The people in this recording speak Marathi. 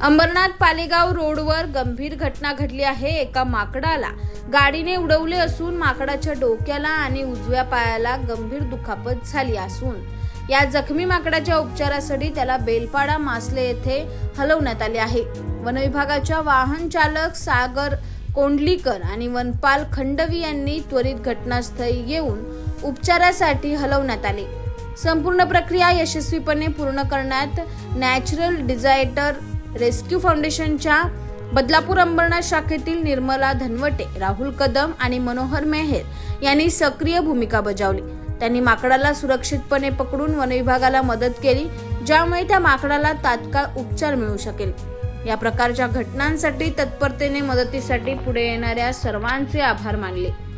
पालेगाव रोडवर गंभीर घटना घडली आहे एका माकडाला. गाडीने उडवले असून माकडाच्या डोक्याला आणि उजव्या पायाला गंभीर दुखापत झाली असून. या जखमी माकडाच्या उपचारासाठी त्याला बेलपाडा मासले येथे हलवण्यात आले आहे. वनविभागाच्या वाहन चालक सागर कोंडलीकर आणि वनपाल खंडवी यांनी त्वरित घटनास्थळी येऊन उपचारासाठी हलवण्यात आले. संपूर्ण प्रक्रिया यशस्वीपणे पूर्ण करण्यात नॅचरल डिझायटर रेस्क्यू फाउंडेशनच्या बदलापूर अंबरनाथ शाखेतील निर्मला धनवटे राहुल कदम आणि मनोहर मेहेर यांनी सक्रिय भूमिका बजावली. त्यांनी माकडाला सुरक्षितपणे पकडून वनविभागाला मदत केली ज्यामुळे त्या माकडाला तात्काळ उपचार मिळू शकेल. या प्रकारच्या घटनांसाठी तत्परतेने मदतीसाठी पुढे येणाऱ्या सर्वांचे आभार मानले.